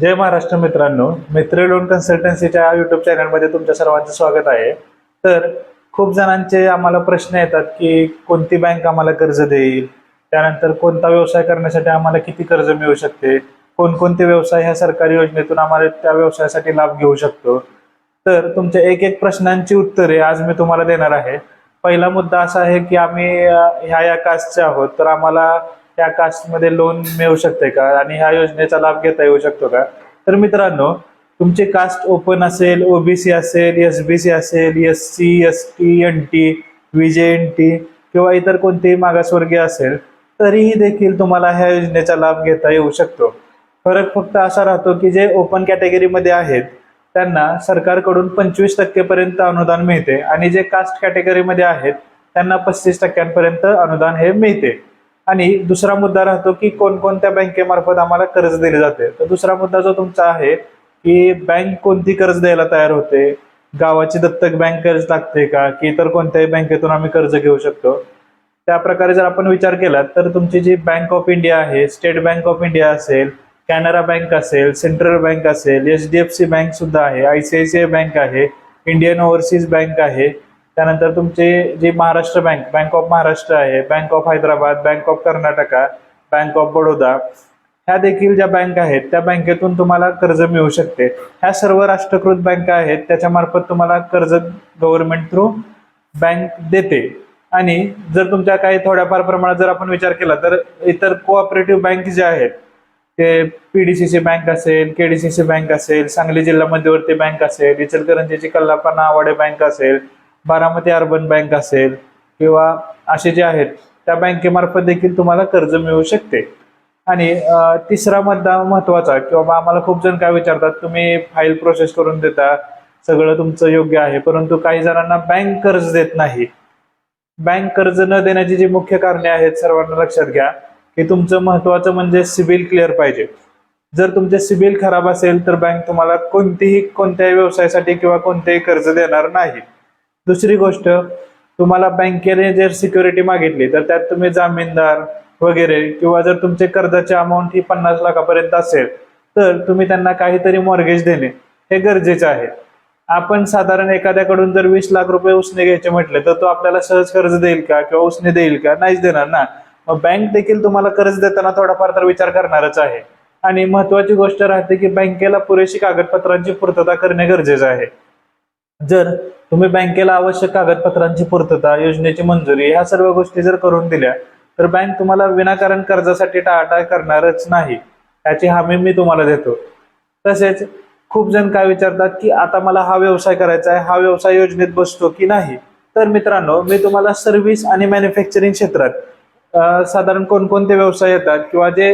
जय महाराष्ट्र मित्रांनो मित्र loan कन्सल्टन्सीच्या YouTube चॅनलमध्ये तुमच्या सर्वांचं स्वागत आहे. तर खूप जणांचे आम्हाला प्रश्न येतात की कोणती बँक आम्हाला कर्ज देईल? त्यानंतर कोणता व्यवसाय करण्यासाठी आम्हाला किती कर्ज मिळू शकते? कोणकोणते व्यवसाय ह्या सरकारी योजनेतून आम्हाला त्या व्यवसायासाठी लाभ घेऊ शकतो? तर तुमच्या एक एक प्रश्नांची उत्तरे आज मी तुम्हाला देणार आहे. पहिला मुद्दा असा आहे की आम्ही ह्या या कास्टचे आहोत. तर आम्हाला त्या कास्टमध्ये लोन मिळू शकते का? आणि ह्या योजनेचा लाभ घेता येऊ शकतो का? तर मित्रांनो तुमचे कास्ट ओपन असेल ओबीसी असेल एस बी सी असेल S C S T N T VJ N T किंवा इतर कोणतेही मागासवर्गीय असेल तरीही देखील तुम्हाला ह्या योजनेचा लाभ घेता येऊ शकतो. फरक फक्त असा राहतो की जे ओपन कॅटेगरीमध्ये आहेत त्यांना सरकारकडून पंचवीस टक्केपर्यंत अनुदान मिळते आणि जे कास्ट कॅटेगरीमध्ये आहेत त्यांना पस्तीस टक्क्यांपर्यंत अनुदान हे मिळते. आणि दुसरा मुद्दा राहतो की कोणकोणत्या बँकेमार्फत आम्हाला कर्ज दिले जाते. तर दुसरा मुद्दा जो तुमचा आहे की बँक कोणती कर्ज द्यायला तयार होते? गावाची दत्तक बँक कर्ज लागते का? की इतर कोणत्याही बँकेतून आम्ही कर्ज घेऊ शकतो? त्या प्रकारे जर आपण विचार केला तर तुमची जी बँक ऑफ इंडिया आहे स्टेट बँक ऑफ इंडिया असेल कॅनरा बँक असेल सेंट्रल बँक असेल H D F C bank सुद्धा आहे I C I C I bank आहे इंडियन ओव्हरसीज बँक आहे त्यानंतर तुमचे जे Maharashtra bank bank of Maharashtra आहे bank of Hyderabad bank of Karnataka bank of Baroda ह्या देखील ज्या बँक आहेत त्या बँकेतून तुम्हाला कर्ज मिळू शकते. ह्या सर्व राष्ट्रकृत बँका आहेत त्याच्यामार्फत तुम्हाला कर्ज गव्हर्नमेंट थ्रू बँक देते. आणि जर तुमच्या काही थोड्याफार प्रमाणात जर आपण विचार केला तर इतर कोऑपरेटिव्ह बँक जे आहेत ते पीडीसीसी बँक असेल केडीसीसी बँक असेल सांगली जिल्हा मध्यवर्ती बँक असेल इचलकरंजीची कल्लापना आवाडे बँक असेल बारामती अर्बन बँक असेल किंवा असे जे आहेत त्या बँकेमार्फत देखील तुम्हाला कर्ज मिळू शकते. आणि तिसरा मुद्दा महत्त्वाचा किंवा आम्हाला खूप जण काय विचारतात तुम्ही फाईल प्रोसेस करून देता सगळं तुमचं योग्य आहे परंतु काही जणांना बँक कर्ज देत नाही. बँक कर्ज न देण्याची जी मुख्य कारणे आहेत सर्वांना लक्षात घ्या की तुमचं महत्वाचं म्हणजे सिबिल क्लिअर पाहिजे. जर तुमचे सिबिल खराब असेल तर बँक तुम्हाला कोणतीही कोणत्याही व्यवसायासाठी किंवा कोणतेही कर्ज देणार नाही. दुसरी गोष्ट तुम्हाला बँकेने जर सिक्युरिटी मागितली तर त्यात तुम्ही जामीनदार वगैरे किंवा जर तुमचे कर्जाची अमाऊंट ही पन्नास लाखापर्यंत असेल तर तुम्ही त्यांना काहीतरी मॉर्गेज देणे हे गरजेचे आहे. आपण साधारण एखाद्याकडून जर वीस लाख रुपये उसने घ्यायचे म्हटले तर तो आपल्याला सहज कर्ज देईल का किंवा उसने देईल का? नाहीच देणार ना. मग बँक देखील तुम्हाला कर्ज देताना थोडाफार तर विचार करणारच आहे. आणि महत्वाची गोष्ट राहते की बँकेला पुरेशी कागदपत्रांची पूर्तता करणे गरजेचं आहे. जर तुम्ही बँकेला आवश्यक कागदपत्रांची पूर्तता योजनेची मंजुरी ह्या सर्व गोष्टी जर करून दिल्या तर बँक तुम्हाला विनाकारण कर्जासाठी टाळाटाळ करणारच नाही. याची हमी मी तुम्हाला देतो. तसेच खूप जण काय विचारतात की आता मला हा व्यवसाय करायचा आहे हा व्यवसाय योजनेत बसतो की नाही? तर मित्रांनो मी तुम्हाला सर्व्हिस आणि मॅन्युफॅक्चरिंग क्षेत्रात साधारण कोणकोणते व्यवसाय येतात किंवा जे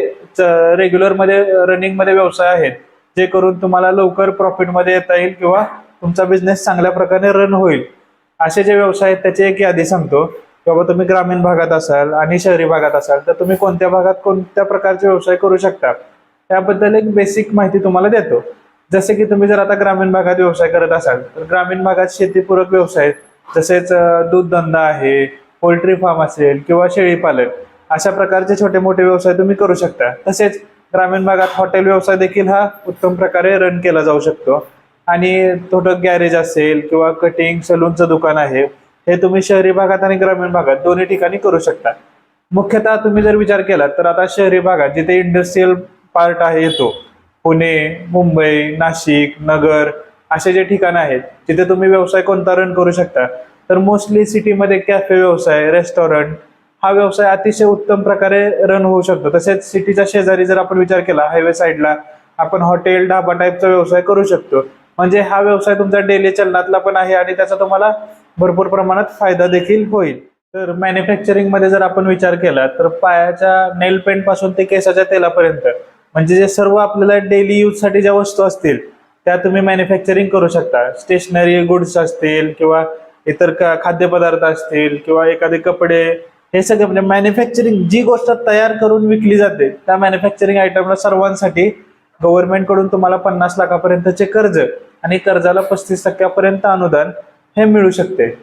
रेग्युलरमध्ये रनिंगमध्ये व्यवसाय आहेत जे करून तुम्हाला लवकर प्रॉफिटमध्ये येता येईल किंवा तुमचा बिझनेस चांगल्या प्रकारे रन होईल. असे जे व्यवसाय आहेत त्याची एक यादी सांगतो. बाबा तुम्ही ग्रामीण भागात असाल आणि शहरी भागात असाल तर तुम्ही कोणत्या भागात कोणत्या प्रकारचे व्यवसाय करू शकता? त्याबद्दल एक बेसिक माहिती तुम्हाला देतो. जसे की तुम्ही जर आता ग्रामीण भागात व्यवसाय करत असाल तर ग्रामीण भागात शेतीपूरक व्यवसाय तसेच दूधधंदा आहे पोल्ट्री फार्म असेल किंवा शेळीपालन अशा प्रकारचे छोटे मोठे व्यवसाय तुम्ही करू शकता. तसेच ग्रामीण भागात हॉटेल व्यवसाय देखील हा उत्तम प्रकारे रन केला जाऊ शकतो. आणि थोडं गॅरेज असेल किंवा कटिंग सलूनचं दुकान आहे हे तुम्ही शहरी भागात आणि ग्रामीण भागात दोन्ही ठिकाणी करू शकता. मुख्यतः तुम्ही जर विचार केला तर आता शहरी भागात जिथे इंडस्ट्रीयल पार्ट आहे येतो पुणे मुंबई नाशिक नगर असे जे ठिकाण आहेत तिथे तुम्ही व्यवसाय कोणता रन करू शकता? तर मोस्टली सिटीमध्ये कॅफे व्यवसाय रेस्टॉरंट हा व्यवसाय अतिशय उत्तम प्रकारे रन होऊ शकतो. तसेच सिटीच्या शेजारी जर आपण विचार केला हायवे साईडला आपण हॉटेल ढाबा टाईपचा व्यवसाय करू शकतो. म्हणजे हा व्यवसाय तुमचा डेली चलनातला पण आहे आणि त्याचा तुम्हाला भरपूर प्रमाणात फायदा देखील होईल. तर मॅन्युफॅक्चरिंगमध्ये जर आपण विचार केला तर पायाच्या नेल पेंटपासून ते केसाच्या तेलापर्यंत म्हणजे जे सर्व आपल्याला डेली यूजसाठी ज्या वस्तू असतील त्या तुम्ही मॅन्युफॅक्चरिंग करू शकता. स्टेशनरी गुड्स असतील किंवा इतर का- खाद्यपदार्थ असतील किंवा एखादे कपडे हे सगळे म्हणजे मॅन्युफॅक्चरिंग जी गोष्ट तयार करून विकली जाते त्या मॅन्युफॅक्चरिंग आयटमला सर्वांसाठी गव्हर्नमेंटकडून तुम्हाला पन्नास लाखापर्यंतचे कर्ज आणि कर्जाला पस्तीस टक्क्यापर्यंत अनुदान हे मिळू शकते.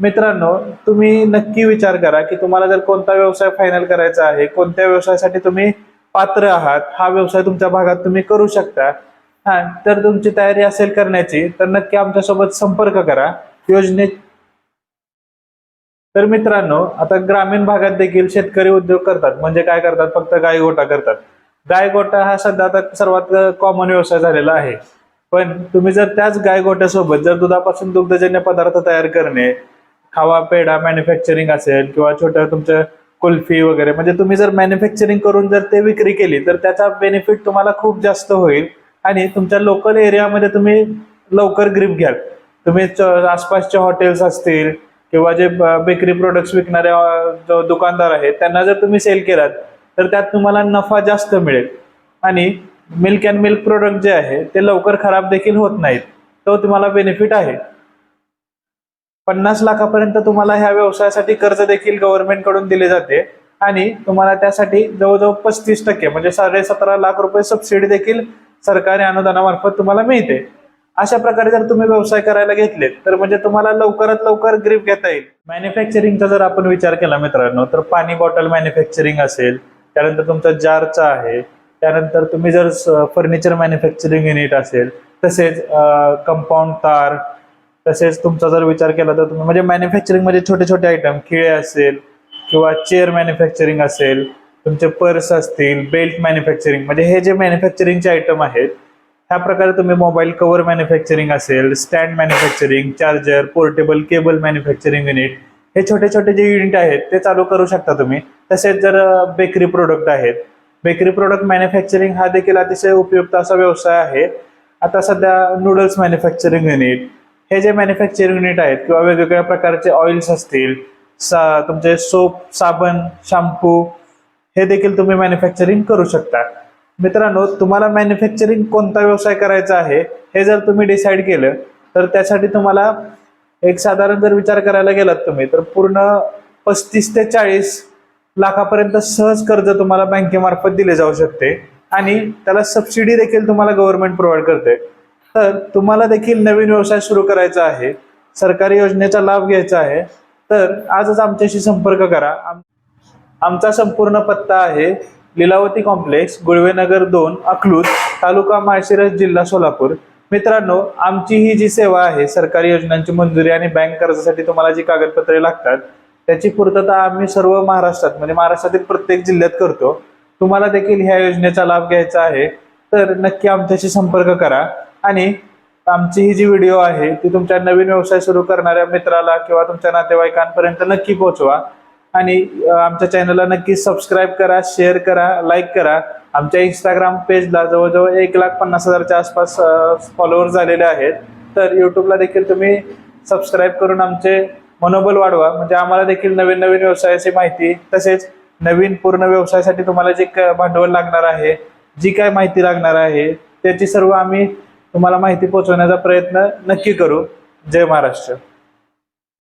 मित्रांनो तुम्ही नक्की विचार करा की तुम्हाला जर कोणता व्यवसाय फायनल करायचा आहे कोणत्या व्यवसायासाठी तुम्ही पात्र आहात हा व्यवसाय तुमच्या भागात तुम्ही करू शकता. हा तर तुमची तयारी असेल करण्याची तर नक्की आमच्यासोबत संपर्क करा. योजने तर मित्रांनो आता ग्रामीण भागात देखील शेतकरी उद्योग करतात. म्हणजे काय करतात? फक्त गाई गोटा करतात. गायगोटा हा सध्या आता सर्वात कॉमन व्यवसाय झालेला आहे. पण तुम्ही जर त्याच गायगोट्यासोबत जर दुधापासून दुग्धजन्य पदार्थ तयार करणे खावा पेढा मॅन्युफॅक्चरिंग असेल किंवा छोट्या तुमच्या कुल्फी वगैरे म्हणजे तुम्ही जर मॅन्युफॅक्चरिंग करून जर ते विक्री केली तर त्याचा बेनिफिट तुम्हाला खूप जास्त होईल आणि तुमच्या लोकल एरियामध्ये तुम्ही लवकर ग्रीप घ्याल. तुम्ही आसपासचे हॉटेल्स असतील किंवा जे बेकरी प्रोडक्ट्स विकणारे जो दुकानदार आहेत त्यांना जर तुम्ही सेल केलात तर त्यात तुम्हाला नफा जास्त मिळेल. आणि मिल्क अँड मिल्क प्रोडक्ट जे आहे ते लवकर खराब देखील होत नाहीत. तो तुम्हाला बेनिफिट आहे. पन्नास लाखापर्यंत तुम्हाला ह्या व्यवसायासाठी कर्ज देखील गव्हर्नमेंटकडून दिले जाते. आणि तुम्हाला त्यासाठी जवळजवळ पस्तीस टक्के म्हणजे साडे सतरा लाख रुपये सबसिडी देखील सरकारी अनुदानामार्फत तुम्हाला मिळते. अशा प्रकारे जर तुम्ही व्यवसाय करायला घेतले तर म्हणजे तुम्हाला लवकरात लवकर ग्रीप घेता येईल. मॅन्युफॅक्चरिंगचा जर आपण विचार केला मित्रांनो तर पाणी बॉटल मॅन्युफॅक्चरिंग असेल त्यानंतर तुमचा जारचा आहे. त्यानंतर तुम्ही जर फर्निचर मॅन्युफॅक्चरिंग युनिट असेल तसेच कंपाऊंड तार तसेच तुमचा जर विचार केला तर तुम्ही म्हणजे मॅन्युफॅक्चरिंग म्हणजे छोटे छोटे आयटम खिळे असेल किंवा चेअर मॅन्युफॅक्चरिंग असेल तुमचे पर्स असतील बेल्ट मॅन्युफॅक्चरिंग म्हणजे हे जे मॅन्युफॅक्चरिंगचे आयटम आहेत ह्या प्रकारे तुम्ही मोबाईल कव्हर मॅन्युफॅक्चरिंग असेल stand manufacturing charger portable cable manufacturing unit हे छोटे छोटे जे युनिट आहेत ते चालू करू शकता तुम्ही. तसेच जर बेकरी प्रोडक्ट आहेत. बेकरी प्रोडक्ट मॅन्युफॅक्चरिंग हा देखील अतिशय उपयुक्त असा व्यवसाय आहे. आता सध्या नूडल्स मॅन्युफॅक्चरिंग युनिट हे जे मॅन्युफॅक्चरिंग युनिट आहेत किंवा वेगवेगळ्या प्रकारचे ऑइल्स असतील सा तुमचे सोप साबण शॅम्पू हे देखील तुम्ही मॅन्युफॅक्चरिंग करू शकता. मित्रांनो तुम्हाला मॅन्युफॅक्चरिंग कोणता व्यवसाय करायचा आहे हे जर तुम्ही डिसाईड केलं तर त्यासाठी तुम्हाला एक साधारण जर विचार करायला गेलात तुम्ही तर पूर्ण पस्तीस ते चाळीस लाखापर्यंत सहज कर्ज तुम्हाला बँकेमार्फत दिले जाऊ शकते आणि त्याला सबसिडी देखील तुम्हाला गव्हर्नमेंट प्रोव्हाइड करते. तर तुम्हाला देखील नवीन व्यवसाय सुरू करायचा आहे सरकारी योजनेचा लाभ घ्यायचा आहे तर आजच आमच्याशी संपर्क करा. आमचा संपूर्ण पत्ता आहे लिलावती कॉम्प्लेक्स गुळवेनगर दोन अकलूज तालुका माळशिरस जिल्हा सोलापूर. मित्रांनो आमची ही जी सेवा आहे सरकारी योजनांची मंजुरी आणि बँक कर्जासाठी तुम्हाला जी कागदपत्रे लागतात त्याची पूर्तता आम्ही सर्व महाराष्ट्रात म्हणजे महाराष्ट्रातील प्रत्येक जिल्ह्यात करतो. तुम्हाला देखील ह्या योजनेचा लाभ घ्यायचा आहे. तर नक्की आमच्याशी संपर्क करा. आणि आमची ही जी व्हिडिओ आहे ती तुमच्या नवीन व्यवसाय सुरू करणाऱ्या मित्राला किंवा तुमच्या नातेवाईकांपर्यंत नक्की पोहोचवा. आणि आमच्या चॅनलला नक्की सबस्क्राईब करा शेअर करा लाईक करा. आमच्या इंस्टाग्राम पेजला जवळजवळ एक लाख पन्नास हजारच्या आसपास फॉलोअर झालेले आहेत. तर यूट्यूबला देखील तुम्ही सबस्क्राईब करून आमचे मनोबल वाढवा. म्हणजे आम्हाला देखील नवीन नवीन व्यवसायाची माहिती तसेच नवीन पूर्ण व्यवसायासाठी तुम्हाला जे क- भांडवल लागणार आहे जी काय माहिती लागणार आहे त्याची सर्व आम्ही तुम्हाला माहिती पोहोचवण्याचा प्रयत्न नक्की करू. जय महाराष्ट्र.